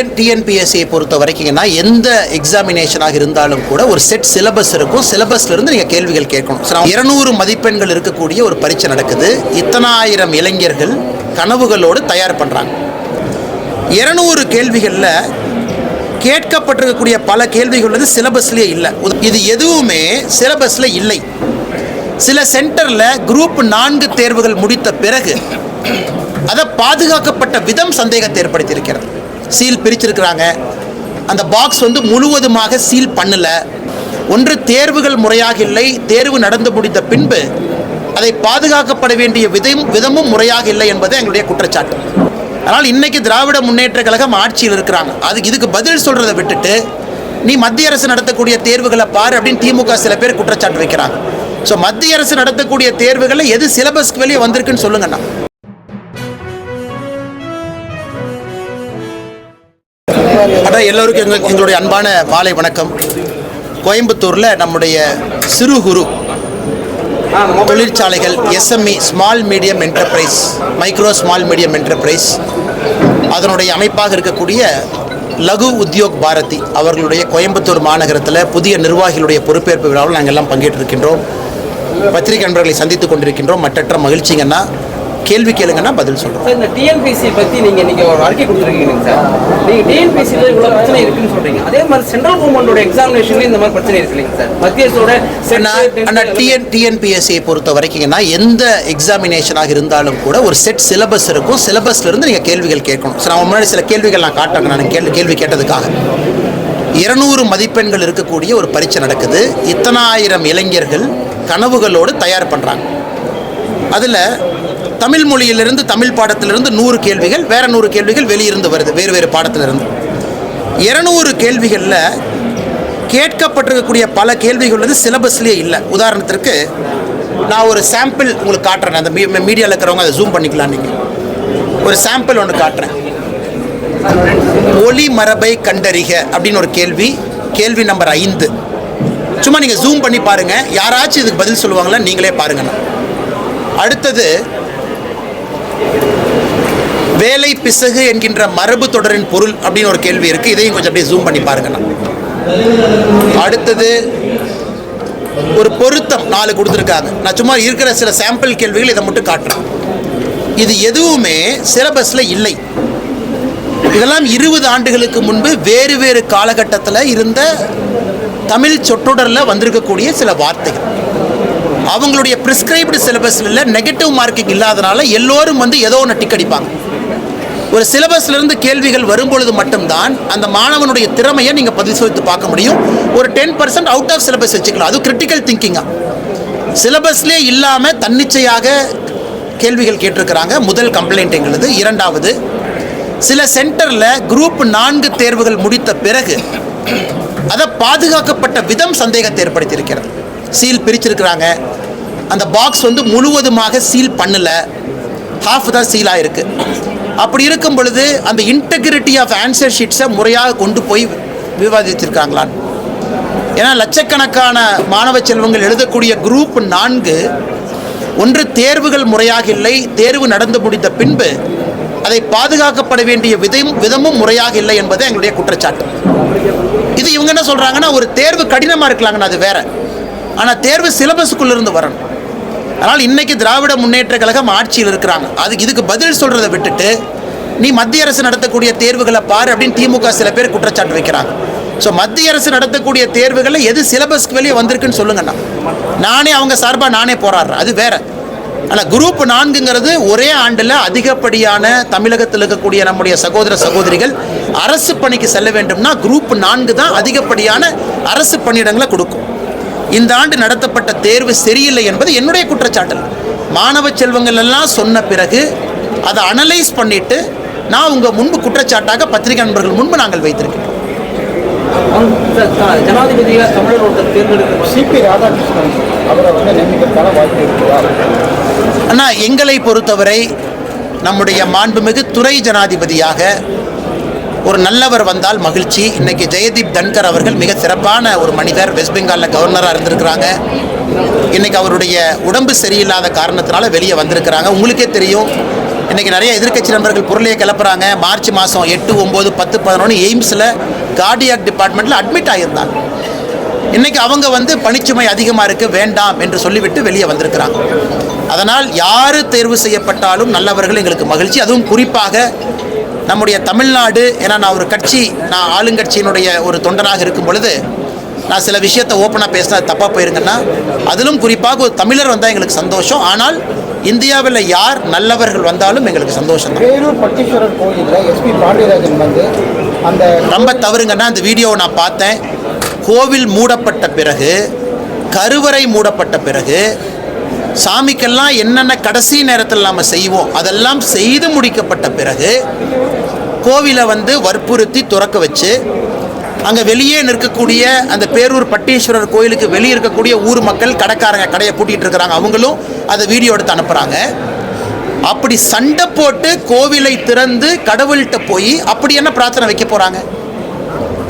TN டிஎன்பிஎஸ்சியை பொறுத்த வரைக்கும்னா எந்த எக்ஸாமினேஷனாக இருந்தாலும் கூட ஒரு செட் சிலபஸ் இருக்கும். சிலபஸ்ல இருந்து நீங்கள் கேள்விகள் கேட்கணும். இருநூறு மதிப்பெண்கள் இருக்கக்கூடிய ஒரு பரீட்சை நடக்குது. இத்தனாயிரம் இளைஞர்கள் கனவுகளோடு தயார் பண்ணுறாங்க இருநூறு கேள்விகளில் கேட்கப்பட்டிருக்கக்கூடிய பல கேள்விகள் வந்து சிலபஸ்லேயே இல்லை. இது எதுவுமே சிலபஸில் இல்லை. சில சென்டரில் குரூப் நான்கு தேர்வுகள் முடித்த பிறகு அதை பாதுகாக்கப்பட்ட விதம் சந்தேகத்தை ஏற்படுத்தியிருக்கிறது. சீல் பிரிச்சிருக்கிறாங்க. அந்த பாக்ஸ் வந்து முழுவதுமாக சீல் பண்ணல. ஒன்று தேர்வுகள் முறையாக இல்லை தேர்வு நடந்து முடிந்த பின்பு அதை பாதுகாக்கப்பட வேண்டிய விதம் விதமும் முறையாக இல்லை என்பது எங்களுடைய குற்றச்சாட்டு. அதனால் இன்னைக்கு திராவிட முன்னேற்ற கழகம் ஆட்சியில் இருக்கிறாங்க. அதுக்கு இதுக்கு பதில் சொல்றதை விட்டுட்டு நீ மத்திய அரசு நடத்தக்கூடிய தேர்வுகளை பாரு அப்படின்னு திமுக சில பேர் குற்றச்சாட்டு வைக்கிறாங்க. ஸோ மத்திய அரசு நடத்தக்கூடிய தேர்வுகளை எது சிலபஸ்க்கு வெளியே வந்திருக்குன்னு சொல்லுங்கண்ணா. அதான் எல்லோருக்கும் எங்கள் எங்களுடைய அன்பான மாலை வணக்கம். கோயம்புத்தூரில் நம்முடைய சிறு குறு தொழிற்சாலைகள் SME small medium enterprise micro small medium enterprise அதனுடைய அமைப்பாக இருக்கக்கூடிய லகு உத்யோக் பாரதி அவர்களுடைய கோயம்புத்தூர் மாநகரத்தில் புதிய நிர்வாகிகளுடைய பொறுப்பேற்பு விழாவில் நாங்கள் எல்லாம் பங்கேற்றிருக்கின்றோம். பத்திரிகை நண்பர்களை சந்தித்துக் கொண்டிருக்கின்றோம். மற்றற்ற மகிழ்ச்சிங்கன்னா கேள்வி கேளுங்கன்னா பதில் சொல்கிறோம் சார் இந்த டிஎன்பிசி பத்தி நீங்க நீங்க ஒரு அறிக்கை கொடுத்துருக்கீங்க சார். நீங்க டிஎன்பிசில இவ்வளவு பிரச்சனை இருக்குன்னு சொல்றீங்க. அதே மாதிரி சென்ட்ரல் கவர்மெண்டோட எக்ஸாமினேஷன்ல இந்த மாதிரி பிரச்சனை இருக்கு இல்லைங்க சார் மத்திய அரசோட ஆனால் டிஎன் டிஎன்பிஎஸ்சியை பொறுத்த வரைக்குங்கன்னா எந்த எக்ஸாமினேஷனாக இருந்தாலும் கூட ஒரு செட் சிலபஸ் இருக்கும். சிலபஸ்ல இருந்து நீங்கள் கேள்விகள் கேட்கணும். சார் நான் முன்னாடி சில கேள்விகள் நான் காட்டுறேன் நான் கேள்வி கேள்வி கேட்டதுக்காக. இருநூறு மதிப்பெண்கள் இருக்கக்கூடிய ஒரு பரீட்சை நடக்குது. இத்தனாயிரம் இளைஞர்கள் கனவுகளோடு தயார் பண்ணுறாங்க அதில் தமிழ் மொழியிலிருந்து தமிழ் பாடத்திலிருந்து நூறு கேள்விகள் வேறு நூறு கேள்விகள் வெளியிருந்து வருது வேறு வேறு பாடத்திலிருந்து. இரநூறு கேள்விகளில் கேட்கப்பட்டிருக்கக்கூடிய பல கேள்விகள் வந்து சிலபஸ்லேயே இல்லை. உதாரணத்திற்கு நான் ஒரு சாம்பிள் உங்களுக்கு காட்டுறேன். அந்த மீடியாவில் இருக்கிறவங்க அதை ஜூம் பண்ணிக்கலாம் நீங்கள் ஒரு சாம்பிள் ஒன்று காட்டுறேன். ஒளி மரபை கண்டறிக அப்படின்னு ஒரு கேள்வி கேள்வி நம்பர் ஐந்து. சும்மா நீங்கள் ஜூம் பண்ணி பாருங்கள் யாராச்சும் இதுக்கு பதில் சொல்லுவாங்களா நீங்களே பாருங்கண்ணா அடுத்தது வேலை பிசகு என்கின்ற மரபு தொடரின் பொருள் அப்படின்னு ஒரு கேள்வி இருக்கு. இதையும் கொஞ்சம் அப்படியே ஜூம் பண்ணி பாருங்கண்ணா அடுத்தது ஒரு பொருத்தம் நாலு கொடுத்துருக்காங்க. நான் சும்மா இருக்கிற சில சாம்பிள் கேள்விகள் இதை மட்டும் காட்டுறேன் இது எதுவுமே சிலபஸில் இல்லை. இதெல்லாம் இருபது ஆண்டுகளுக்கு முன்பு வேறு வேறு காலகட்டத்தில் இருந்த தமிழ் சொற்றொடரில் வந்திருக்கக்கூடிய சில வார்த்தைகள். அவங்களுடைய ப்ரிஸ்கிரைப்டு சிலபஸில் நெகட்டிவ் மார்க்கிங் இல்லாதனால எல்லோரும் வந்து ஏதோ ஒன்று டிக் அடிப்பாங்க. ஒரு சிலபஸ்லேருந்து கேள்விகள் வரும்பொழுது மட்டும்தான் அந்த மாணவனுடைய திறமையை நீங்கள் பரிசோதித்து பார்க்க முடியும். ஒரு ten percent out of syllabus வச்சுக்கலாம். அது கிரிட்டிக்கல் திங்கிங்கா சிலபஸ்லேயே இல்லாமல் தன்னிச்சையாக கேள்விகள் கேட்டிருக்கிறாங்க. முதல் கம்ப்ளைண்ட் எங்களது. இரண்டாவது சில சென்டரில் குரூப் நான்கு தேர்வுகள் முடித்த பிறகு அதை பாதுகாக்கப்பட்ட விதம் சந்தேகத்தை ஏற்படுத்தியிருக்கிறது. சீல் பிரிச்சிருக்கிறாங்க. அந்த பாக்ஸ் வந்து முழுவதுமாக சீல் பண்ணல. ஹாஃப் தான் சீலாக இருக்கு அப்படி இருக்கும் பொழுது அந்த இன்டெகிரிட்டி ஆஃப் ஆன்சர் ஷீட்ஸை முறையாக கொண்டு போய் விவாதிச்சிருக்காங்களான்னு ஏன்னா லட்சக்கணக்கான மாணவ செல்வங்கள் எழுதக்கூடிய குரூப் நான்கு ஒன்று தேர்வுகள் முறையாக இல்லை தேர்வு நடந்து முடிந்த பின்பு அதை பாதுகாக்கப்பட வேண்டிய விதம் விதமும் முறையாக இல்லை என்பது எங்களுடைய குற்றச்சாட்டு. இது இவங்க என்ன சொல்கிறாங்கன்னா ஒரு தேர்வு கடினமாக இருக்கலாங்கண்ணா அது வேற. ஆனால் தேர்வு சிலபஸுக்குள்ளேருந்து வரணும். அதனால் இன்னைக்கு திராவிட முன்னேற்ற கழகம் ஆட்சியில் இருக்கிறாங்க. அதுக்கு இதுக்கு பதில் சொல்கிறத விட்டுட்டு நீ மத்திய அரசு நடத்தக்கூடிய தேர்வுகளை பாரு அப்படின்னு திமுக சில பேர் குற்றச்சாட்டு வைக்கிறாங்க. ஸோ மத்திய அரசு நடத்தக்கூடிய தேர்வுகளில் எது சிலபஸ்க்கு வெளியே வந்திருக்குன்னு சொல்லுங்கண்ணா. நானே அவங்க சார்பாக நானே போராடுறேன். அது வேற. ஆனால் குரூப் நான்குங்கிறது ஒரே ஆண்டில் அதிகப்படியான தமிழகத்தில் இருக்கக்கூடிய நம்முடைய சகோதர சகோதரிகள் அரசு பணிக்கு செல்ல வேண்டும்னா குரூப் நான்கு தான் அதிகப்படியான அரசு பணியிடங்களை கொடுக்கும். இந்த ஆண்டு நடத்தப்பட்ட தேர்வு சரியில்லை என்பது என்னுடைய குற்றச்சாட்டு மாணவ செல்வங்கள் எல்லாம் சொன்ன பிறகு அதை அனலைஸ் பண்ணிட்டு நான் உங்கள் முன்பு குற்றச்சாட்டாக பத்திரிகை நண்பர்கள் முன்பு நாங்கள் வைத்திருக்கிறோம். ஜனாதிபதியா தமிழர் ஒருத்தர் தேர்ந்தெடுக்க சிபி ராதாகிருஷ்ணன் அவரை வந்து நியமிக்கிறதுக்கான வாய்ப்பு இருக்குதா? அண்ணா எங்களை பொறுத்தவரை நம்முடைய மாண்புமிகு துறை ஜனாதிபதியாக ஒரு நல்லவர் வந்தால் மகிழ்ச்சி. இன்னைக்கு ஜெயதீப் தன்கர் அவர்கள் மிக சிறப்பான ஒரு மனிதர் வெஸ்ட் பெங்காலில் கவர்னராக இருந்திருக்கிறாங்க. இன்னைக்கு அவருடைய உடம்பு சரியில்லாத காரணத்தினால வெளியே வந்திருக்கிறாங்க. உங்களுக்கே தெரியும் இன்றைக்கி நிறைய எதிர்க்கட்சி நண்பர்கள் பொருளையை கிளப்புறாங்க. மார்ச் மாதம் எட்டு ஒம்பது பத்து பதினொன்று எய்ம்ஸில் கார்டியாக் டிபார்ட்மெண்ட்டில் அட்மிட் ஆகியிருந்தாங்க இன்றைக்கி அவங்க வந்து பணிச்சுமை அதிகமாக இருக்குது வேண்டாம் என்று சொல்லிவிட்டு வெளியே வந்திருக்கிறாங்க. அதனால் யார் தேர்வு செய்யப்பட்டாலும் நல்லவர்கள் எங்களுக்கு மகிழ்ச்சி. அதுவும் குறிப்பாக நம்முடைய தமிழ்நாடு ஏன்னா நான் ஒரு கட்சி நான் ஆளுங்கட்சியினுடைய ஒரு தொண்டனாக இருக்கும் பொழுது நான் சில விஷயத்தை ஓப்பனாக பேசினா தப்பாக போயிருங்கன்னா அதிலும் குறிப்பாக ஒரு தமிழர் வந்தால் எங்களுக்கு சந்தோஷம். ஆனால் இந்தியாவில் யார் நல்லவர்கள் வந்தாலும் எங்களுக்கு சந்தோஷம் அந்த ரொம்ப தவறுங்கன்னா அந்த வீடியோவை நான் பார்த்தேன். கோவில் மூடப்பட்ட பிறகு கருவறை மூடப்பட்ட பிறகு சாமிக்கெல்லாம் என்னென்ன கடைசி நேரத்தில் நாம் செய்வோம் அதெல்லாம் செய்து முடிக்கப்பட்ட பிறகு கோவிலை வந்து வற்புறுத்தி துறக்க வச்சு அங்கே வெளியே நிற்கக்கூடிய அந்த பேரூர் பட்டீஸ்வரர் கோயிலுக்கு வெளியே இருக்கக்கூடிய ஊர் மக்கள் கடைக்காரங்க கடையை பூட்டிகிட்டு இருக்கிறாங்க. அவங்களும் அதை வீடியோ எடுத்து அனுப்புகிறாங்க அப்படி சண்டை போட்டு கோவிலை திறந்து கடவுள்கிட்ட போய் அப்படி என்ன பிரார்த்தனை வைக்க போகிறாங்க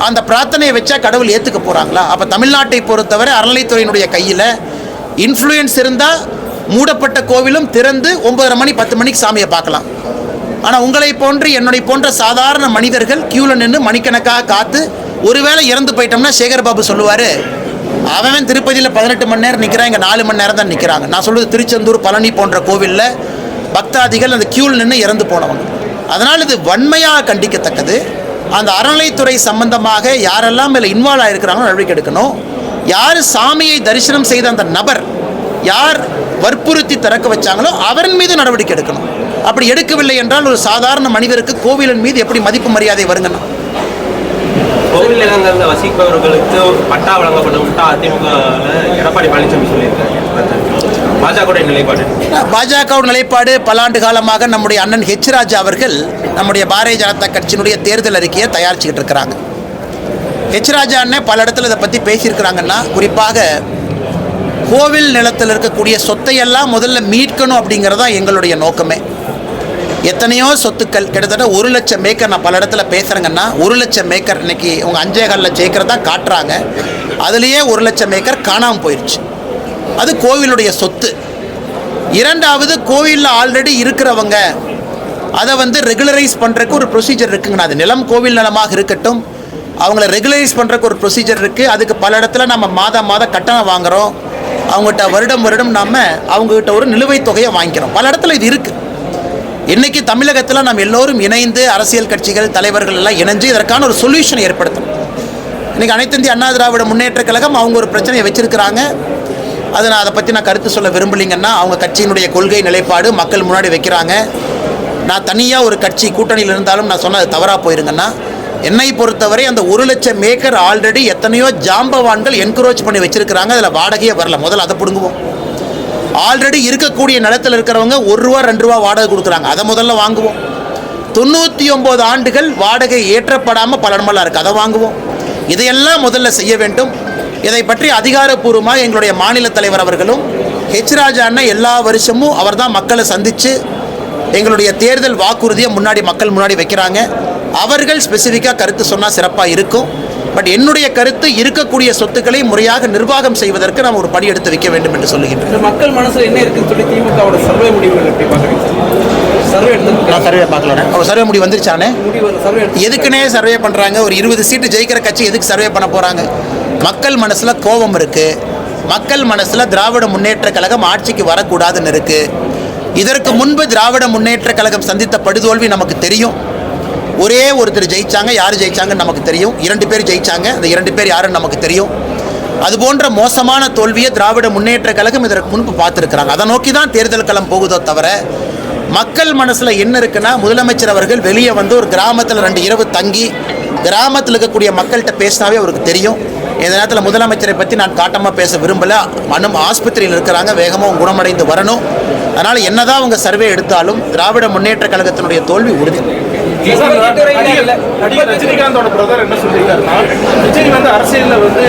அந்த பிரார்த்தனையை வச்சா கடவுள் ஏற்றுக்க போகிறாங்களா அப்போ தமிழ்நாட்டை பொறுத்தவரை அறநிலைத்துறையினுடைய கையில் இன்ஃப்ளூயன்ஸ் இருந்தால் மூடப்பட்ட கோவிலும் திறந்து ஒன்பதரை மணி பத்து மணிக்கு சாமியை பார்க்கலாம். ஆனால் உங்களை போன்று என்னுடைய போன்ற சாதாரண மனிதர்கள் க்யூவில் நின்று மணிக்கணக்காக காத்து ஒருவேளை இறந்து போயிட்டோம்னா சேகர் பாபு சொல்லுவார் அவன் திருப்பதியில் பதினெட்டு மணி நேரம் நிற்கிறான் இங்கே நாலு மணி நேரம் தான் நிற்கிறாங்க நான் சொல்கிறது திருச்செந்தூர் பழனி போன்ற கோவிலில் பக்தாதிகள் அந்த க்யூவில் நின்று இறந்து போனவங்க. அதனால் இது வன்மையாக கண்டிக்கத்தக்கது. அந்த அறநிலைத்துறை சம்பந்தமாக யாரெல்லாம் இதில் இன்வால்வ் ஆகிருக்கிறாங்களோ நடவடிக்கை எடுக்கணும். யார் சாமியை தரிசனம் செய்த அந்த நபர் யார் வற்புறுத்தி திறக்க வச்சாங்களோ அவரின் மீது நடவடிக்கை எடுக்கணும். அப்படி எடுக்கவில்லை என்றால் ஒரு சாதாரண மனிதருக்கு கோவிலின் மீது எப்படி மதிப்பு மரியாதை வருங்கண்ணா? கோவில் வசிப்பவர்களுக்கு பட்டா வழங்கப்படும். அதிமுக எடப்பாடி பழனிசாமி நிலைப்பாடு. பாஜக நிலைப்பாடு பல ஆண்டு காலமாக நம்முடைய அண்ணன் ஹெச் ராஜா அவர்கள் நம்முடைய பாரதிய ஜனதா கட்சியினுடைய தேர்தல் அறிக்கையை தயாரிச்சுக்கிட்டு இருக்கிறாங்க. ஹெச் பல இடத்துல இதை பற்றி பேசியிருக்கிறாங்கன்னா குறிப்பாக கோவில் நிலத்தில் இருக்கக்கூடிய சொத்தையெல்லாம் முதல்ல மீட்கணும் அப்படிங்கிறது தான் எங்களுடைய நோக்கமே. எத்தனையோ சொத்துக்கள் கிட்டத்தட்ட ஒரு லட்சம் மேக்கர் நான் பல இடத்துல பேசுகிறேங்கன்னா ஒரு லட்சம் மேக்கர் இன்னைக்கு உங்க அஞ்சே காலில் ஜெயிக்கிறதா காட்டுறாங்க. அதுலேயே ஒரு லட்சம் மேக்கர் காணாமல் போயிடுச்சு அது கோவிலுடைய சொத்து. இரண்டாவது கோவிலில் ஆல்ரெடி இருக்கிறவங்க அதை வந்து ரெகுலரைஸ் பண்ணுறதுக்கு ஒரு ப்ரொசீஜர் இருக்குங்கண்ணா அது நிலம் கோவில் நிலமாக இருக்கட்டும் அவங்கள ரெகுலரைஸ் பண்ணுறக்கு ஒரு ப்ரொசீஜர் இருக்குது அதுக்கு பல இடத்துல நம்ம மாதம் மாதம் கட்டணம் வாங்குகிறோம் அவங்ககிட்ட வருடம் வருடம் நாம் அவங்ககிட்ட ஒரு நிலுவைத் தொகையை வாங்கிக்கிறோம். பல இடத்துல இது இருக்குது இன்றைக்கி தமிழகத்தில் நாம் எல்லோரும் இணைந்து அரசியல் கட்சிகள் தலைவர்கள் எல்லாம் இணைஞ்சு இதற்கான ஒரு சொல்யூஷன் ஏற்படுத்தணும் இன்றைக்கி அனைத்து இந்திய அண்ணா திராவிட முன்னேற்ற கழகம் அவங்க ஒரு பிரச்சனையை வச்சுருக்கிறாங்க. அதை நான் அதை பற்றி நான் கருத்து சொல்ல விரும்பலைங்கன்னா அவங்க கட்சியினுடைய கொள்கை நிலைப்பாடு மக்கள் முன்னாடி வைக்கிறாங்க. நான் தனியாக ஒரு கட்சி கூட்டணியில் இருந்தாலும் நான் சொன்னது தவறாக போயிருங்கன்னா என்னை பொறுத்தவரை அந்த ஒரு லட்சம் மேக்கர் ஆல்ரெடி எத்தனையோ ஜாம்பவான்கள் என்க்ரோச் பண்ணி வச்சிருக்கிறாங்க. அதில் வாடகையே வரல. முதல்ல அதை பிடுங்குவோம். ஆல்ரெடி இருக்கக்கூடிய நிலத்தில் இருக்கிறவங்க ஒரு ரூபா ரெண்டு ரூபா வாடகை கொடுக்குறாங்க. அதை முதல்ல வாங்குவோம். தொண்ணூற்றி ஒம்பது ஆண்டுகள் வாடகை ஏற்றப்படாமல் பல இடமெல்லாம் இருக்குது அதை வாங்குவோம். இதையெல்லாம் முதல்ல செய்ய வேண்டும். இதை பற்றி அதிகாரப்பூர்வமாக எங்களுடைய மாநில தலைவர் அவர்களும் ஹெச் ராஜா அண்ணன் எல்லா வருஷமும் அவர் தான் மக்களை சந்தித்து எங்களுடைய தேர்தல் வாக்குறுதியை முன்னாடி மக்கள் முன்னாடி வைக்கிறாங்க. அவர்கள் ஸ்பெசிஃபிக்காக கருத்து சொன்னால் சிறப்பாக இருக்கும். பட் என்னுடைய கருத்து இருக்கக்கூடிய சொத்துக்களை முறையாக நிர்வாகம் செய்வதற்கு நாம் ஒரு படி எடுத்து வைக்க வேண்டும் என்று சொல்லுகின்றேன் மக்கள் மனசுல என்ன இருக்குன்னு சொல்லி திமுகவோட சர்வே முடிவுகள் எப்படி பார்க்குறீங்க? சர்வே எடுத்து நான் சர்வே பார்க்கல அவர் சர்வே முடி வந்துருச்சானே முடிவு சர்வே எடுத்து எதுக்குன்னே சர்வே பண்ணுறாங்க ஒரு இருபது சீட்டு ஜெயிக்கிற கட்சி எதுக்கு சர்வே பண்ண போகிறாங்க மக்கள் மனசில் கோபம் இருக்குது மக்கள் மனசில் திராவிட முன்னேற்ற கழகம் ஆட்சிக்கு வரக்கூடாதுன்னு இருக்குது இதற்கு முன்பு திராவிட முன்னேற்ற கழகம் சந்தித்த படுதோல்வி நமக்கு தெரியும். ஒரே ஒருத்தர் ஜெயிச்சாங்க யார் ஜெயிச்சாங்கன்னு நமக்கு தெரியும். இரண்டு பேர் ஜெயிச்சாங்க அந்த இரண்டு பேர் யாருன்னு நமக்கு தெரியும். அது போன்ற மோசமான தோல்வியை திராவிட முன்னேற்ற கழகம் இதற்கு முன்பு பார்த்துருக்குறாங்க. அதை நோக்கி தான் தேர்தல் களம் போகுதோ தவிர மக்கள் மனசில் என்ன இருக்குன்னா முதலமைச்சர் அவர்கள் வெளியே வந்து ஒரு கிராமத்தில் ரெண்டு இரவு தங்கி கிராமத்தில் இருக்கக்கூடிய மக்கள்கிட்ட பேசினாவே அவருக்கு தெரியும். இந்த நேரத்தில் முதலமைச்சரை பற்றி நான் காட்டமாக பேச விரும்பலை. மனம் ஆஸ்பத்திரியில் இருக்கிறாங்க வேகமாக குணமடைந்து வரணும். அதனால் என்னதான் அவங்க சர்வே எடுத்தாலும் திராவிட முன்னேற்ற கழகத்தினுடைய தோல்வி உறுதி. நடிகர் ரஜினிகாந்தோட பிரதர் என்ன சொல்லியிருக்காருன்னா விஜய் வந்து அரசியல்ல வந்து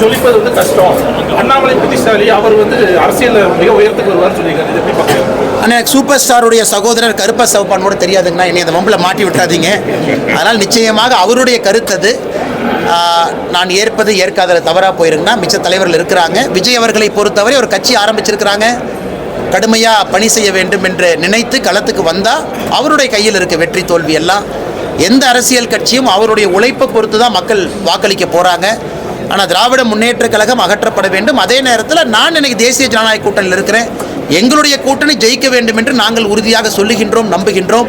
ஜொலிப்பது வந்து கஷ்டம். அண்ணாமலை புத்திசாலி அவர் வந்து அரசியல்ல மிக உயரத்துக்கு வருவார்னு சொல்லியிருக்காரு. இது எப்படி பார்க்குறீங்க? ஆனால் சூப்பர் ஸ்டாருடைய சகோதரர் கருப்ப சவுப்பான் கூட தெரியாதுங்கண்ணா. என்னை இந்த வம்பில் மாட்டி விட்டுறாதீங்க. அதனால் நிச்சயமாக அவருடைய கருத்து அது. ஆஹ், நான் ஏற்பது ஏற்காதது தவறாக போயிருங்கன்னா மிச்ச தலைவர்கள் இருக்கிறாங்க. விஜய் அவர்களை பொறுத்தவரை ஒரு கட்சி ஆரம்பிச்சிருக்கிறாங்க. கடுமையாக பணி செய்ய வேண்டும் என்று நினைத்து களத்துக்கு வந்தால் அவருடைய கையில் இருக்க வெற்றி தோல்வி எல்லாம் எந்த அரசியல் கட்சியும் அவருடைய உழைப்பை பொறுத்து தான் மக்கள் வாக்களிக்க போகிறாங்க ஆனால் திராவிட முன்னேற்ற கழகம் அகற்றப்பட வேண்டும். அதே நேரத்தில் நான் இன்னைக்கு தேசிய ஜனநாயக கூட்டணியில் இருக்கிறேன். எங்களுடைய கூட்டணி ஜெயிக்க வேண்டும் என்று நாங்கள் உறுதியாக சொல்லுகின்றோம் நம்புகின்றோம்.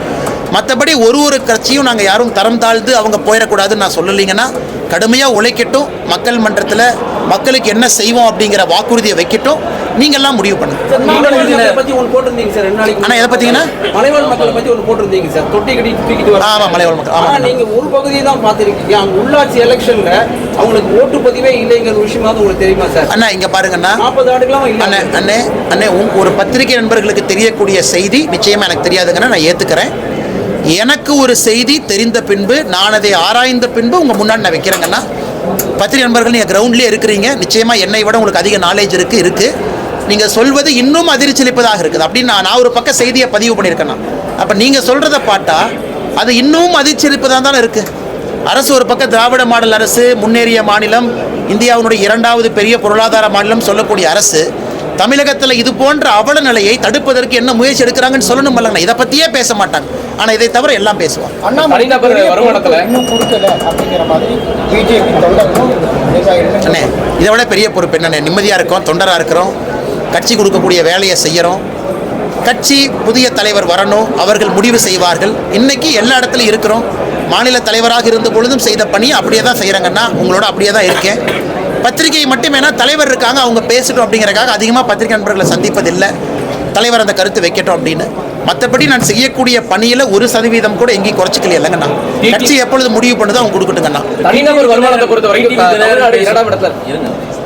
மற்றபடி ஒரு ஒரு கட்சியும் நாங்கள் யாரும் தரம் தாழ்ந்து அவங்க போயிடக்கூடாதுன்னு நான் சொல்லலைங்கன்னா கடுமையாக உழைக்கட்டும். மக்கள் மன்றத்தில் மக்களுக்கு என்ன செய்வோம் அப்படிங்கிற வாக்குறுதியை வைக்கட்டும். நீங்கள்லாம் முடிவு பண்ணுங்க. சார் மலைவாழ் மக்களை பத்தி ஒன்று போட்டிருந்தீங்க சார்? ரெண்டு நாளைக்கு அண்ணா, எதை பத்திங்கன்னா? மலைவாழ் மக்களை பத்தி ஒன்று போட்டிருந்தீங்க சார். தொட்டி கட்டி தூக்கிட்டு வர ஆமாம் மலைவாழ் மக்கள். ஆமாம் நீங்க ஒரு பகுதியை தான் பார்த்திருக்கீங்க. அங்க உள்ளாட்சி எலெக்ஷன்ல அவங்களுக்கு ஓட்டு பதிவே இல்லைங்கிற விஷயமாவது உங்களுக்கு தெரியுமா சார்? அண்ணா இங்கே பாருங்கண்ணா. நாற்பது ஆண்டுகளாக அண்ணே அண்ணே அண்ணே ஒரு பத்திரிகை நண்பர்களுக்கு தெரியக்கூடிய செய்தி நிச்சயமாக எனக்கு தெரியாதுங்கன்னா நான் ஏற்றுக்கிறேன் எனக்கு ஒரு செய்தி தெரிந்த பின்பு நான் அதை ஆராய்ந்த பின்பு உங்கள் முன்னாடி நான் வைக்கிறேங்கண்ணா. பத்திரிகை நண்பர்கள் நீங்கள் கிரவுண்ட்லேயே இருக்கிறீங்க. நிச்சயமாக என்னை விட உங்களுக்கு அதிக நாலேஜ் இருக்குது இருக்குது நீங்கள் சொல்வது இன்னும் அதிர்ச்சியளிப்பதாக இருக்குது. அப்படின்னு நான் நான் ஒரு பக்கம் செய்தியை பதிவு பண்ணியிருக்கேன் நான். அப்போ நீங்கள் சொல்கிறத பார்த்தா அது இன்னும் அதிர்ச்சியளிப்பதாக தானே இருக்குது அரசு ஒரு பக்கம் திராவிட மாடல் அரசு முன்னேறிய மாநிலம் இந்தியாவினுடைய இரண்டாவது பெரிய பொருளாதார மாநிலம் சொல்லக்கூடிய அரசு தமிழகத்தில் இது போன்ற அவல நிலையை தடுப்பதற்கு என்ன முயற்சி எடுக்கிறாங்கன்னு சொல்லணும் இல்லைங்கண்ணா இதை பற்றியே பேச மாட்டாங்க. ஆனால் இதை தவிர எல்லாம் பேசுவாங்க. அண்ணாமலை வருமானத்துல- இன்னும் கொடுக்கல அப்படிங்கிற மாதிரி பிஜேபி தொண்டர்களும் நிர்வாகிகளும் அண்ணே இதை விட பெரிய பொறுப்பு என்னண்ணே? நிம்மதியாக இருக்கோம் தொண்டராக இருக்கிறோம் கட்சி கொடுக்கக்கூடிய வேலையை செய்கிறோம் கட்சி புதிய தலைவர் வரணும் அவர்கள் முடிவு செய்வார்கள். இன்னைக்கு எல்லா இடத்துலையும் இருக்கிறோம். மாநில தலைவராக இருந்த பொழுதும் செய்த பணியை அப்படியே தான் செய்கிறாங்கன்னா உங்களோட அப்படியே தான் இருக்கேன். பத்திரிகை மட்டும் வேணா தலைவர் இருக்காங்க அவங்க பேசட்டும் அப்படிங்கறக்காக அதிகமாக பத்திரிகை நண்பர்களை சந்திப்பதில்லை. தலைவர் அந்த கருத்து வைக்கட்டும் அப்படின்னு. மற்றபடி நான் செய்யக்கூடிய பணியில் ஒரு சதவீதம் கூட எங்கேயும் குறைச்சிக்கல இல்லைங்கண்ணா கட்சி எப்பொழுது முடிவு பண்ணுதோ அவங்க கொடுக்கட்டுங்கண்ணா தனிநபர் வருமானத்தை பொறுத்த வரைக்கும் இரண்டாம் இடத்துல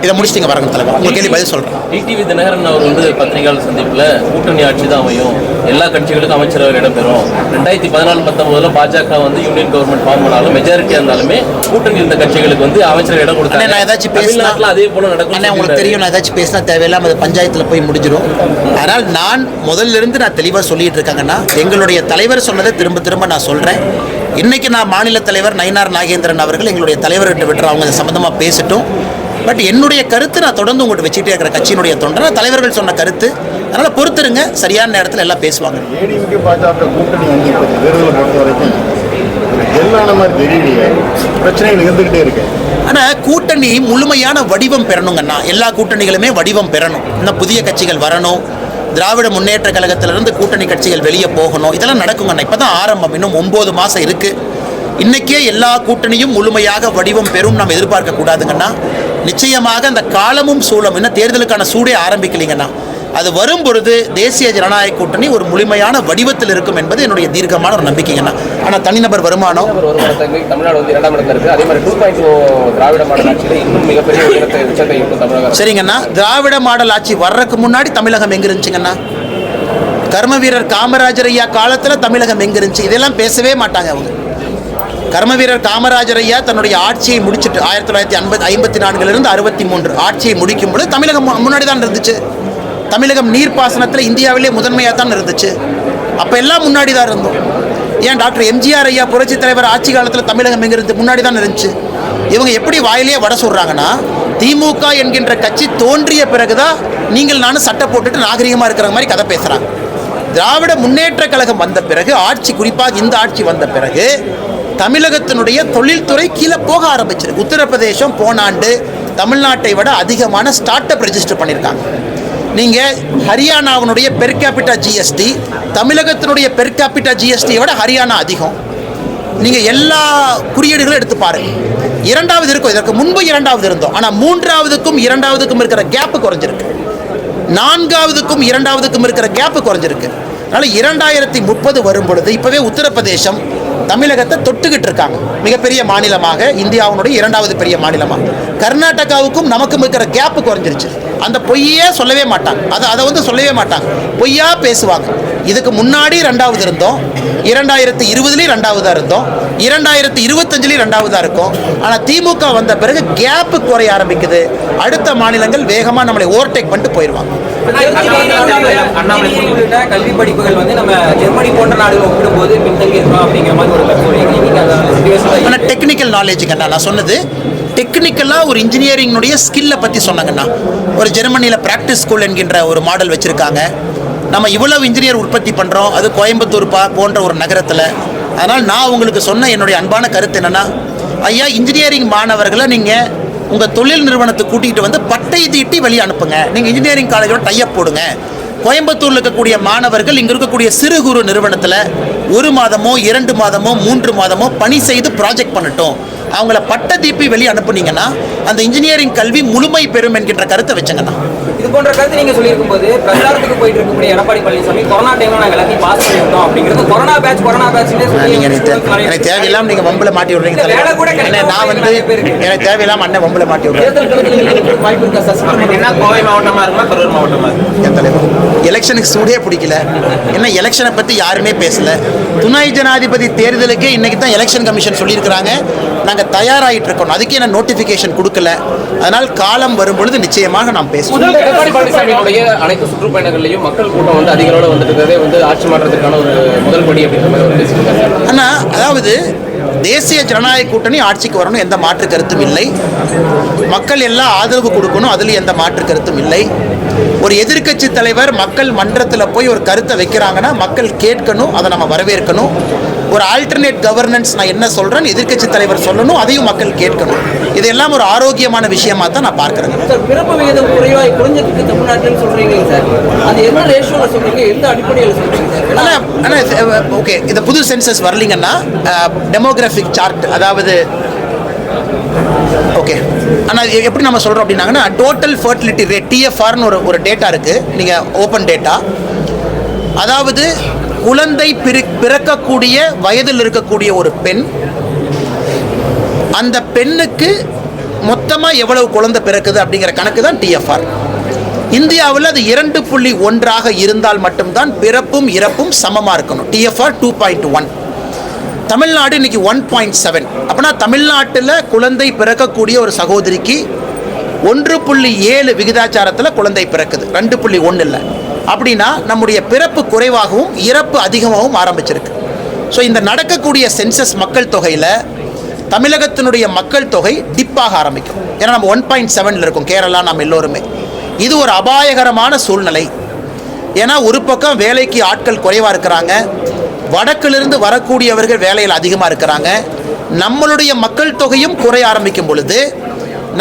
இதை முடிச்சிட்டிங்க வரங்க தலைவர். உங்கள் கேள்வி பதில் சொல்கிறேன் டிடிவி தினகரன் அவர் வந்து பத்திரிகையாளர் சந்திப்பில் கூட்டணி ஆட்சி தான் அமையும். எல்லா கட்சிகளுக்கும் அமைச்சரவை இடம்பெறும். ரெண்டாயிரத்தி பதினாலு பத்தொன்பதுல பாஜக வந்து யூனியன் கவர்மெண்ட் ஃபார்ம் பண்ணாலும் மெஜாரிட்டியா இருந்தாலுமே கூட்டணி இருந்த கட்சிகளுக்கு வந்து அமைச்சரவை இடம் கொடுத்தாங்க. நான் ஏதாச்சும் பேசினா தமிழ்நாட்டுல அதே போல நடக்கும் உங்களுக்கு தெரியும் நான் ஏதாச்சும் பேசினா தேவையில்லாம அது பஞ்சாயத்தில் போய் முடிஞ்சிடும் அதனால் நான் முதல்ல இருந்து நான் தெளிவாக சொல்லிட்டு இருக்காங்கன்னா எங்களுடைய தலைவர் சொன்னதை திரும்ப திரும்ப நான் சொல்கிறேன் இன்னைக்கு நான் மாநில தலைவர் நயினார் நாகேந்திரன் அவர்கள் எங்களுடைய தலைவர்கிட்ட விட்டுற அவங்க சம்மந்தமாக பேசட்டும். பட் என்னுடைய கருத்து நான் தொடர்ந்து உங்கள்கிட்ட வச்சுட்டே இருக்கிற கட்சியினுடைய தொண்டர். தலைவர்கள் சொன்ன கருத்து. அதனால் பொறுத்துருங்க. சரியான நேரத்தில் எல்லாம் பேசுவாங்க. ஆனால் கூட்டணி முழுமையான வடிவம் பெறணுங்கண்ணா எல்லா கூட்டணிகளுமே வடிவம் பெறணும். இன்னும் புதிய கட்சிகள் வரணும். திராவிட முன்னேற்ற கழகத்திலிருந்து கூட்டணி கட்சிகள் வெளியே போகணும். இதெல்லாம் நடக்குங்கண்ணா இப்போ தான் ஆரம்பம். இன்னும் ஒம்பது மாதம் இருக்குது இன்றைக்கே எல்லா கூட்டணியும் முழுமையாக வடிவம் பெறும். நாம் எதிர்பார்க்க கூடாதுங்கண்ணா நிச்சயமாக அந்த காலமும் சூழம் இன்னும் தேர்தலுக்கான சூடே ஆரம்பிக்கலைங்கண்ணா. அது வரும் பொழுது தேசிய ஜனநாயக கூட்டணி ஒரு முழுமையான வடிவத்தில் இருக்கும் என்பது என்னுடைய தீர்க்கமான ஒரு நம்பிக்கைங்கண்ணா. ஆனால் தனிநபர் வருமானம். தமிழ்நாடு வந்து இரண்டாம் இடத்துல அதே மாதிரி டூ பாயிண்ட் திராவிட மாடல் ஆட்சியில இன்னும் மிகப்பெரிய உச்சத்தை. சரிங்கண்ணா. திராவிட மாடல் ஆட்சி வர்றதுக்கு முன்னாடி தமிழகம் எங்க இருந்துச்சுங்கண்ணா? கர்ம வீரர் காமராஜர் ஐயா காலத்தில் தமிழகம் எங்க இருந்துச்சு? இதெல்லாம் பேசவே மாட்டாங்க அவங்க. கர்மவீரர் காமராஜர் ஐயா தன்னுடைய ஆட்சியை முடிச்சிட்டு ஆயிரத்தி தொள்ளாயிரத்தி ஐம்பது ஐம்பத்தி நான்கிலிருந்து அறுபத்தி மூன்று ஆட்சியை முடிக்கும் பொழுது தமிழகம் முன்னாடி தான் இருந்துச்சு. தமிழகம் நீர்ப்பாசனத்தில் இந்தியாவிலே முதன்மையாக தான் இருந்துச்சு. அப்போ எல்லாம் முன்னாடி தான் இருந்தோம். ஏன் டாக்டர் எம்ஜிஆர் ஐயா புரட்சி தலைவர் ஆட்சி காலத்தில் தமிழகம் எங்க இருந்து முன்னாடி தான் இருந்துச்சு. இவங்க எப்படி வாயிலேயே வட சொல்கிறாங்கன்னா திமுக என்கின்ற கட்சி தோன்றிய பிறகுதான் நீங்கள் நானும் சட்டை போட்டுட்டு நாகரிகமாக இருக்கிற மாதிரி கதை பேசுகிறாங்க திராவிட முன்னேற்ற கழகம் வந்த பிறகு ஆட்சி குறிப்பாக இந்த ஆட்சி வந்த பிறகு தமிழகத்தினுடைய தொழில்துறை கீழே போக ஆரம்பிச்சிருக்கு. உத்தரப்பிரதேசம் போன ஆண்டு தமிழ்நாட்டை விட அதிகமான ஸ்டார்ட் அப் ரெஜிஸ்டர் பண்ணியிருக்காங்க நீங்கள் ஹரியானாவினுடைய பெர் கேபிட்டா ஜிஎஸ்டி தமிழகத்தினுடைய பெர் கேபிட்டா ஜிஎஸ்டியை விட ஹரியானா அதிகம். நீங்கள் எல்லா குறியீடுகளும் எடுத்து பாருங்கள் இரண்டாவது இருக்கும். இதற்கு முன்பு இரண்டாவது இருந்தோம். ஆனால் மூன்றாவதுக்கும் இரண்டாவதுக்கும் இருக்கிற கேப்பு குறைஞ்சிருக்கு. நான்காவதுக்கும் இரண்டாவதுக்கும் இருக்கிற கேப்பு குறைஞ்சிருக்கு. அதனால் இரண்டாயிரத்தி முப்பது வரும் பொழுது இப்போவே உத்தரப்பிரதேசம் தமிழகத்தை தொட்டுக்கிட்டு இருக்காங்க. மிகப்பெரிய மாநிலமாக இந்தியாவினுடைய இரண்டாவது பெரிய மாநிலமாக. கர்நாடகாவுக்கும் நமக்கும் இருக்கிற கேப்பு குறைஞ்சிருச்சு. அந்த பொய்யே சொல்லவே மாட்டாங்க. அதை அதை வந்து சொல்லவே மாட்டாங்க. பொய்யா பேசுவாங்க. இதுக்கு முன்னாடி ரெண்டாவது இருந்தோம். இரண்டாயிரத்தி இருபதுலேயும் ரெண்டாவதாக இருந்தோம். இரண்டாயிரத்தி இருபத்தஞ்சிலையும் ரெண்டாவதாக இருக்கும். ஆனால் திமுக வந்த பிறகு கேப்பு குறைய ஆரம்பிக்குது. அடுத்த மாநிலங்கள் வேகமாக நம்மளை ஓவர்டேக் பண்ணிட்டு போயிடுவாங்க கல்வி படிப்புகள் வந்து நம்ம ஜெர்மனி போன்ற நாடுகள் ஒப்பிடும்போது பின்தங்கி இருக்கோம் அப்படிங்கிற மாதிரி ஒரு ஆனால் டெக்னிக்கல் நாலேஜுங்கண்ணா நான் சொன்னது டெக்னிக்கலாக ஒரு இன்ஜினியரிங்னுடைய ஸ்கில்லை பற்றி சொன்னாங்கண்ணா ஒரு ஜெர்மனியில் ப்ராக்டிஸ் ஸ்கூல் என்கின்ற ஒரு மாடல் வச்சுருக்காங்க. நம்ம இவ்வளவு இன்ஜினியர் உற்பத்தி பண்ணுறோம் அது கோயம்புத்தூர் பா போன்ற ஒரு நகரத்தில். அதனால் நான் உங்களுக்கு சொன்ன என்னுடைய அன்பான கருத்து என்னென்னா ஐயா இன்ஜினியரிங் மாணவர்களை நீங்கள் உங்கள் தொழில் நிறுவனத்தை கூட்டிகிட்டு வந்து பட்டை தீட்டி வெளியே அனுப்புங்க. நீங்கள் இன்ஜினியரிங் காலேஜோட டையப் போடுங்க. கோயம்புத்தூரில் இருக்கக்கூடிய மாணவர்கள் இங்கே இருக்கக்கூடிய சிறு குறு நிறுவனத்தில் ஒரு மாதமோ இரண்டு மாதமோ மூன்று மாதமோ பணி செய்து ப்ராஜெக்ட் பண்ணட்டும். அவங்கள பட்ட தீப்பி வெளியே அனுப்புனீங்கன்னா அந்த இன்ஜினியரிங் கல்வி முழுமை பெறும் என்கின்ற கருத்தை வச்சுங்கண்ணா இது போன்ற கருத்து நீங்க சொல்லியிருக்கும் போது பிரச்சாரத்துக்கு போயிட்டு இருக்கக்கூடிய எடப்பாடி பழனிசாமி கொரோனா டைம்ல நாங்க எல்லாத்தையும் பாஸ் பண்ணிருந்தோம் அப்படிங்கிறது கொரோனா பேட்ச் கொரோனா பேட்ச்னே சொல்லி நீங்கள் எனக்கு தேவையில்லாம நீங்கள் வம்பில் மாட்டி விடுறீங்க நான் வந்து. எனக்கு தேவையில்லாம அண்ணன் வம்பில் மாட்டி விடுறேன் வாய்ப்பு இருக்கா சார்? என்ன கோவை மாவட்டமா இருக்குமா கரூர் மாவட்டமா இருக்கு என் தலைவர் எலெக்ஷனுக்கு சூடே பிடிக்கல. என்ன எலெக்ஷனை பற்றி யாருமே பேசல. துணை ஜனாதிபதி தேர்தலுக்கே இன்னைக்கு தான் எலெக்ஷன் கமிஷன் சொல்லியிருக்கிறாங்க. நாங்கள் தயாராகிட்டு இருக்கோம் அதுக்கே நான் நோட்டிஃபிகேஷன் கொடுக்கல? அதனால் காலம் வரும்பொழுது நிச்சயமாக நாம் பேசுவோம். எடப்பாடி பழனிசாமியுடைய அனைத்து சுற்றுப்பயணங்கள்லையும் மக்கள் கூட்டம் வந்து அதிக அளவில் வந்துட்டு இருக்கிறதே வந்து ஆட்சி மாற்றத்திற்கான ஒரு முதல் படி அப்படின்ற மாதிரி அண்ணா அதாவது தேசிய ஜனநாயக கூட்டணி ஆட்சிக்கு வரணும் எந்த மாற்று கருத்தும் இல்லை. மக்கள் எல்லாம் ஆதரவு கொடுக்கணும் அதுலேயும் எந்த மாற்று கருத்தும் இல்லை. ஒரு எதிர்க்கட்சி தலைவர் மக்கள் மன்றத்தில் போய் ஒரு கருத்தை வைக்கிறாங்கன்னா மக்கள் கேட்கணும் அதை நம்ம வரவேற்கணும். ஒரு ஆல்டர்னேட் கவர்னன்ஸ் நான் என்ன சொல்கிறேன்னு எதிர்க்கட்சி தலைவர் சொல்லணும் அதையும் மக்கள் கேட்கணும். இதெல்லாம் ஒரு ஆரோக்கியமான விஷயமா தான் நான் பார்க்குறேங்க. சார் பிறப்பு விகிதம் குறைவாய் குறைஞ்சிருக்கு தமிழ்நாட்டில் சொல்றீங்க சார்? அது எந்த ரேஷியோல சொல்றீங்க? எந்த அடிப்படையில் ஏன்னா ஆனால் ஆனால் ஓகே இந்த புது சென்சஸ் வரலீங்கன்னா டெமோகிராஃபிக் சார்ட் அதாவது ஓகே. ஆனால் எப்படி நம்ம சொல்கிறோம் அப்படின்னாங்கன்னா டோட்டல் ஃபர்டிலிட்டி ரேட் டிஎஃப்ஆர்னு ஒரு ஒரு டேட்டா இருக்குது நீங்கள் ஓப்பன் டேட்டா அதாவது குழந்தை பிறக்கக்கூடிய வயதில் இருக்கக்கூடிய ஒரு பெண் அந்த பெண்ணுக்கு மொத்தமாக எவ்வளவு குழந்தை பிறக்குது அப்படிங்கிற கணக்கு தான் டிஎஃப்ஆர் இந்தியாவில் அது இரண்டு புள்ளி ஒன்றாக இருந்தால் மட்டும்தான் பிறப்பும் இறப்பும் சமமாக இருக்கணும். TFR two point one Tamil Nadu இன்னைக்கு ஒன் பாயிண்ட் செவன் அப்படின்னா தமிழ்நாட்டில் குழந்தை பிறக்கக்கூடிய ஒரு சகோதரிக்கு ஒன்று புள்ளி ஏழு விகிதாச்சாரத்தில் குழந்தை பிறக்குது. ரெண்டு புள்ளி ஒன்று இல்லை. அப்படின்னா நம்முடைய பிறப்பு குறைவாகவும் இறப்பு அதிகமாகவும் ஆரம்பிச்சிருக்கு. ஸோ இந்த நடக்கக்கூடிய சென்சஸ் மக்கள் தொகையில் தமிழகத்தினுடைய மக்கள் தொகை டிப்பாக ஆரம்பிக்கும். ஏன்னா நம்ம ஒன் பாயிண்ட் செவனில் இருக்கும் கேரளா நம்ம எல்லோருமே. இது ஒரு அபாயகரமான சூழ்நிலை. ஏன்னா ஒரு பக்கம் வேலைக்கு ஆட்கள் குறைவாக இருக்கிறாங்க. வடக்கிலிருந்து வரக்கூடியவர்கள் வேலையில் அதிகமாக இருக்கிறாங்க. நம்மளுடைய மக்கள் தொகையும் குறைய ஆரம்பிக்கும் பொழுது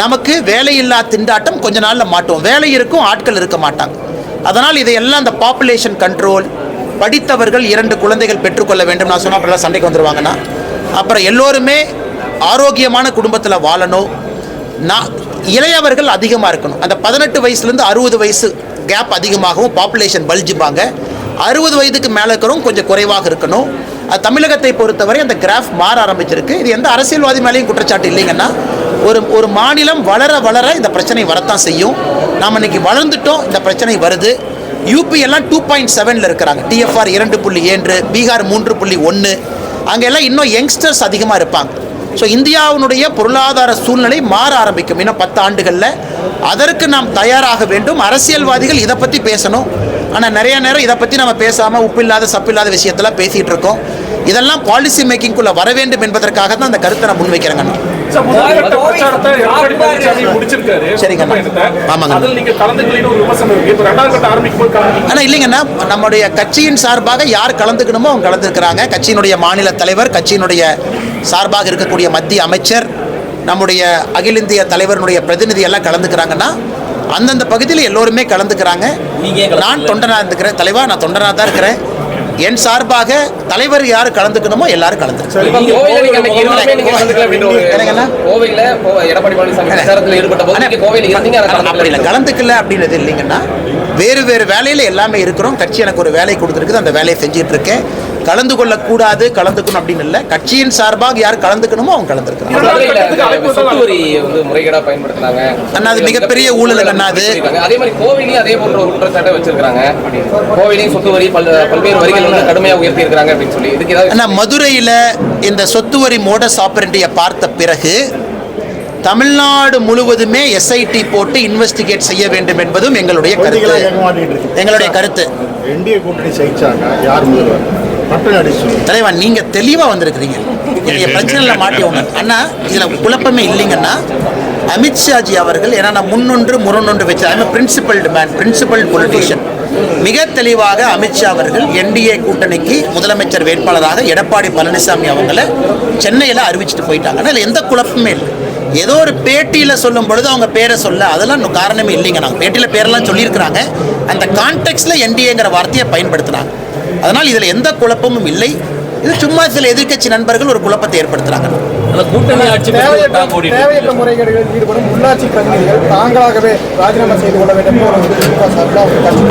நமக்கு வேலையில்லா திண்டாட்டம் கொஞ்ச நாளில் மாட்டோம். வேலை இருக்கும் ஆட்கள் இருக்க மாட்டாங்க. அதனால் இதையெல்லாம் அந்த பாப்புலேஷன் கண்ட்ரோல் படித்தவர்கள் இரண்டு குழந்தைகள் பெற்றுக்கொள்ள வேண்டும். நான் சொன்னால் அப்புறம் சண்டைக்கு வந்துடுவாங்கன்னா அப்புறம் எல்லோருமே ஆரோக்கியமான குடும்பத்தில் வாழணும். நான் இளையவர்கள் அதிகமாக இருக்கணும். அந்த பதினெட்டு வயசுலேருந்து அறுபது வயசு கேப் அதிகமாகவும் பாப்புலேஷன் பல்ஜிப்பாங்க அறுபது வயதுக்கு மேலே இருக்கிறவங்க கொஞ்சம் குறைவாக இருக்கணும். அது தமிழகத்தை பொறுத்தவரை அந்த கிராஃப் மாற ஆரம்பிச்சிருக்கு. இது எந்த அரசியல்வாதி மேலேயும் குற்றச்சாட்டு இல்லைங்கன்னா ஒரு ஒரு மாநிலம் வளர வளர இந்த பிரச்சனை வரத்தான் செய்யும். நாம் இன்னைக்கு வளர்ந்துட்டோம் இந்த பிரச்சனை வருது. யூபி எல்லாம் டூ பாயிண்ட் செவனில் இருக்கிறாங்க. டிஎஃப்ஆர் இரண்டு புள்ளி ஏழு பீகார் மூன்று புள்ளி ஒன்று அங்கெல்லாம் இன்னும் யங்ஸ்டர்ஸ் அதிகமாக இருப்பாங்க. ஸோ இந்தியாவினுடைய பொருளாதார சூழ்நிலை மாற ஆரம்பிக்கும். இன்னும் பத்து ஆண்டுகளில் அதற்கு நாம் தயாராக வேண்டும். அரசியல்வாதிகள் இதை பற்றி பேசணும். ஆனால் நிறைய நேரம் இதை பற்றி நம்ம பேசாமல் உப்பில்லாத சப்பில்லாத விஷயத்தெல்லாம் பேசிகிட்டு இருக்கோம். இதெல்லாம் பாலிசி மேக்கிங்குள்ளே வர வேண்டும் என்பதற்காக தான் அந்த கருத்தை நான் முன்வைக்கிறேங்க நான் சார், முதல்கட்ட பிரச்சாரத்தை எடப்பாடி பழனிசாமி முடிச்சிருக்காரு. சரிங்க. பயணத்தை. ஆமாங்க. அதில் நீங்க கலந்துக்கலின்னு ஒரு விமர்சனம் இருக்கு. இப்ப ரெண்டாவது கட்ட ஆரம்பிக்கும் போது கலந்து ஆனால் இல்லைங்கன்னா நம்முடைய கட்சியின் சார்பாக யார் கலந்துக்கணுமோ அவங்க கலந்துருக்கிறாங்க. கட்சியினுடைய மாநில தலைவர் கட்சியினுடைய சார்பாக இருக்கக்கூடிய மத்திய அமைச்சர் நம்முடைய அகில இந்திய தலைவருடைய பிரதிநிதி எல்லாம் கலந்துக்கிறாங்கன்னா அந்தந்த பகுதியில் எல்லோருமே கலந்துக்கிறாங்க? நான் தொண்டனா இருந்துக்கிறேன் தலைவா நான் தொண்டனா தான் இருக்கிறேன். என் சார்பாக தலைவர் யார் கலந்துக்கணுமோ எல்லாரும் கலந்துக்கல கலந்துக்கல. கலந்துக்கல அப்படின்றது இல்லைங்கன்னா வேறு வேறு வேலையில் எல்லாமே இருக்கிறோம். கட்சி எனக்கு ஒரு வேலை கொடுத்துருக்குது. அந்த வேலையை செஞ்சுட்டு இருக்கேன். கலந்து கொள்ளக்கூடாது கலந்துக்கணும் அப்படின்னு இல்லை. கட்சியின் சார்பாக யார் கலந்துக்கணுமோ அவங்க கலந்துருக்கிறாங்க மதுரையில இந்த சொத்து வரி வந்து முறைகேடா பயன்படுத்தினாங்க. அண்ணா, அது மிகப்பெரிய ஊழல் அண்ணா அது. அதே மாதிரி கோவிலையும் அதே போன்ற ஒரு குற்றச்சாட்டை வச்சிருக்காங்க கோவிலையும் சொத்து வரி பல் பல்வேறு வரிகள் வந்து கடுமையா உயர்த்தி இருக்காங்க அப்படின்னு சொல்லி. இதுக்கு ஏதாவது ஆனால் மதுரையில் இந்த சொத்து வரி மோடஸ் ஆப்பரண்டியை பார்த்த பிறகு தமிழ்நாடு முழுவதுமே எஸ்ஐடி போட்டு இன்வெஸ்டிகேட் செய்ய வேண்டும் என்பதும் எங்களுடைய கருத்து. எங்களுடைய கருத்து. என்டிஏ கூட்டணி ஜெயிச்சாங்க யார் முதல்வர். தலைவா நீங்க தெளிவா வந்திருக்கிறீங்க. நீங்க பிரச்சனையில மாட்டி ஒண்ணு அண்ணா இதுல குழப்பமே இல்லைங்கன்னா அமித்ஷாஜி அவர்கள் ஏன்னா நான் முன்னொன்று முரணொன்று வச்சு I'm principled man principal politician மிக தெளிவாக அமித்ஷா அவர்கள் என்டிஏ கூட்டணிக்கு முதலமைச்சர் வேட்பாளராக எடப்பாடி பழனிசாமி அவங்கள சென்னையில் அறிவிச்சிட்டு போயிட்டாங்க. அதில் எந்த குழப்பமே இல்லை. ஏதோ ஒரு பேட்டியில் சொல்லும் பொழுது அவங்க பேரை சொல்ல அதெல்லாம் இன்னும் காரணமே இல்லைங்க. நாங்கள் பேட்டியில் பேரெல்லாம் சொல்லியிருக்கிறாங்க. அந்த கான்டெக்ட்ல என்டிஏங்கிற வார்த்தையை பயன்படுத்துனாங்க அதனால் இதில் எந்த குழப்பமும் இல்லை. இது சும்மா சில எதிர்க்கட்சி நண்பர்கள் ஒரு குழப்பத்தை ஏற்படுத்துறாங்க. கூட்டணி ஆட்சி தேவையற்ற. முறைகேடுகளில் ஈடுபடும் உள்ளாட்சி பிரதிநிதிகள் தாங்களாகவே ராஜினாமா செய்து கொள்ள வேண்டும்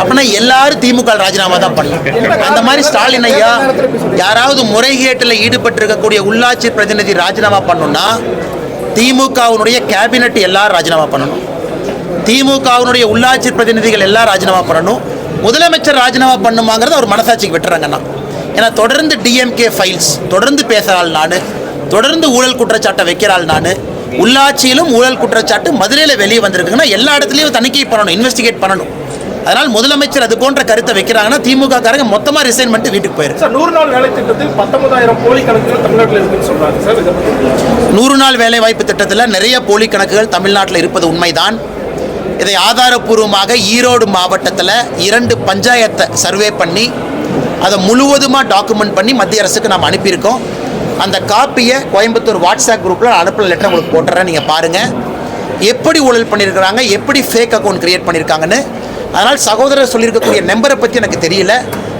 அப்படின்னா எல்லாரும் திமுக ராஜினாமா தான் பண்ணலாம் அந்த மாதிரி ஸ்டாலின் ஐயா யாராவது முறைகேட்டில் ஈடுபட்டிருக்கக்கூடிய உள்ளாட்சி பிரதிநிதி ராஜினாமா பண்ணணும்னா திமுகவினுடைய கேபினெட் எல்லாரும் ராஜினாமா பண்ணணும். திமுகவினுடைய உள்ளாட்சி பிரதிநிதிகள் எல்லாம் ராஜினாமா பண்ணணும். முதலமைச்சர் ராஜினாமா பண்ணுமாங்கிறது அவர் மனசாட்சிக்கு விட்டுறாங்கண்ணா ஏன்னா தொடர்ந்து டிஎம்கே ஃபைல்ஸ் தொடர்ந்து பேசுகிறாள் நான் தொடர்ந்து ஊழல் குற்றச்சாட்டை வைக்கிறாள் நான் உள்ளாட்சியிலும் ஊழல் குற்றச்சாட்டு மதுரையில் வெளியே வந்திருக்குங்கன்னா எல்லா இடத்துலையும் தணிக்கை பண்ணணும் இன்வெஸ்டிகேட் பண்ணணும். அதனால் முதலமைச்சர் அது போன்ற கருத்தை வைக்கிறாங்கன்னா திமுக காரங்க மொத்தமாக ரிசைன் பண்ணிட்டு வீட்டுக்கு போயிரு சார் நூறு நாள் வேலை திட்டத்தில் பத்தொன்பதாயிரம் போலி கணக்குகள் தமிழ்நாட்டில் இருக்குன்னு சொல்றாங்க சார் நூறு நாள் வேலைவாய்ப்பு திட்டத்தில் நிறைய போலி கணக்குகள் தமிழ்நாட்டில் இருப்பது உண்மைதான். இதை ஆதாரப்பூர்வமாக ஈரோடு மாவட்டத்தில் இரண்டு பஞ்சாயத்தை சர்வே பண்ணி அதை முழுவதுமாக டாக்குமெண்ட் பண்ணி மத்திய அரசுக்கு நாம் அனுப்பியிருக்கோம். அந்த காப்பியை கோயம்புத்தூர் வாட்ஸ்அப் குரூப்பில் அனுப்பின லெட்டர் உங்களுக்கு போட்டுறேன் நீங்கள் பாருங்கள் எப்படி ஊழல் பண்ணியிருக்கிறாங்க எப்படி ஃபேக் அக்கௌண்ட் க்ரியேட் பண்ணியிருக்காங்கன்னு அதனால் சகோதரர் சொல்லியிருக்கக்கூடிய நம்பரை பற்றி எனக்கு தெரியல.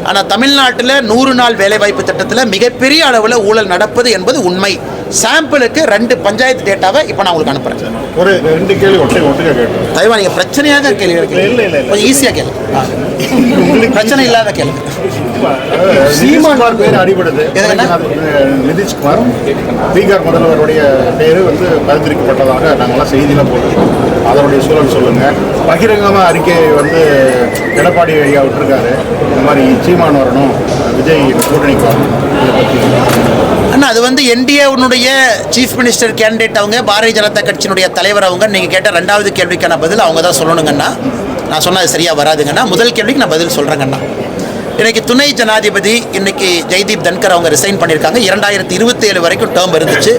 ஆனால் தமிழ்நாட்டில் நூறு நாள் வேலைவாய்ப்பு திட்டத்தில் மிகப்பெரிய அளவில் ஊழல் நடப்பது என்பது உண்மை. சாம்பிளுக்கு ரெண்டு பஞ்சாயத்து டேட்டாவை இப்போ நான் உங்களுக்கு அனுப்புகிறேன் ஒரு ரெண்டு கேள்வி தயவா நீங்கள் பிரச்சனையாக கேள்வி. கொஞ்சம் ஈஸியாக கேளுங்க. பிரச்சனை இல்லாத கேளுங்க. சீமான் பேர் அடிபடுது? நிதிஷ்குமார் பீகார் முதல்வருடைய பேரு வந்து பரிந்துரைக்கப்பட்டதாக நாங்கள்லாம் செய்தியில போட்டிருக்கோம். அதனுடைய சூழல் சொல்லுங்க. பகிரங்கமா அறிக்கை வந்து எடப்பாடி ஐயா விட்டுருக்காரு. இந்த மாதிரி சீமான் வரணும் விஜய் கூட்டணிக்கு வரணும். இதை அண்ணா அது வந்து என்டிஏனுடைய சீஃப் மினிஸ்டர் கேண்டிடேட் அவங்க பாரதிய ஜனதா கட்சியினுடைய தலைவர் அவங்க. நீங்கள் கேட்ட ரெண்டாவது கேள்விக்கான பதில் அவங்க தான் சொல்லணுங்கண்ணா. நான் சொன்னது சரியாக வராதுங்கண்ணா. முதல் கேள்விக்கு நான் பதில் சொல்கிறேங்கண்ணா இன்னைக்கு துணை ஜனாதிபதி இன்னைக்கு ஜெய்தீப் தன்கர் அவங்க ரிசைன் பண்ணியிருக்காங்க. இரண்டாயிரத்தி இருபத்தேழு வரைக்கும் டேர்ம் இருந்துச்சு.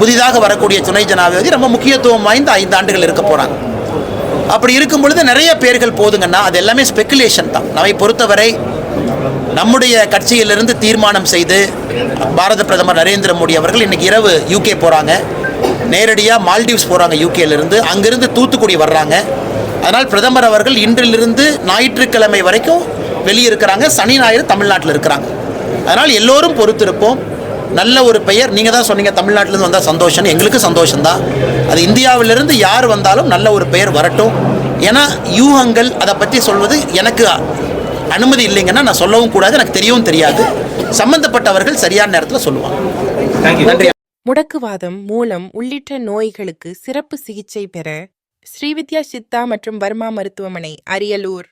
புதிதாக வரக்கூடிய துணை ஜனாதிபதி ரொம்ப முக்கியத்துவம் வாய்ந்த ஐந்து ஆண்டுகள் இருக்க போகிறாங்க அப்படி இருக்கும் பொழுது நிறைய பேர்கள் போதுங்கன்னா அது எல்லாமே ஸ்பெகுலேஷன் தான். நம்மை பொறுத்தவரை நம்முடைய கட்சியிலிருந்து தீர்மானம் செய்து பாரத பிரதமர் நரேந்திர மோடி அவர்கள் இன்னைக்கு இரவு யூகே போகிறாங்க நேரடியாக மால்டீவ்ஸ் போகிறாங்க யூகேலேருந்து அங்கிருந்து தூத்துக்குடி வர்றாங்க. அதனால் பிரதமர் அவர்கள் இன்றிலிருந்து ஞாயிற்றுக்கிழமை வரைக்கும் வெளியே இருக்கிறாங்க சனி ஞாயிறு தமிழ்நாட்டில் இருக்கிறாங்க. அதனால் எல்லோரும் பொறுத்திருப்போம். நல்ல ஒரு பெயர். நீங்கள் தான் சொன்னீங்க தமிழ்நாட்டிலேருந்து வந்தால் சந்தோஷம் எங்களுக்கு சந்தோஷம்தான். அது இந்தியாவிலிருந்து யார் வந்தாலும் நல்ல ஒரு பெயர் வரட்டும். ஏன்னா யூகங்கள் அதை பற்றி சொல்வது எனக்கு அனுமதி இல்லைங்கன்னா நான் சொல்லவும் கூடாது. எனக்கு தெரியவும் தெரியாது. சம்பந்தப்பட்டவர்கள் சரியான நேரத்தில் சொல்லுவாங்க. நன்றி. முடக்குவாதம் மூலம் உள்ளிட்ட நோய்களுக்கு சிறப்பு சிகிச்சை பெற ஸ்ரீவித்யா சித்தா மற்றும் வர்மா மருத்துவமனை அரியலூர்.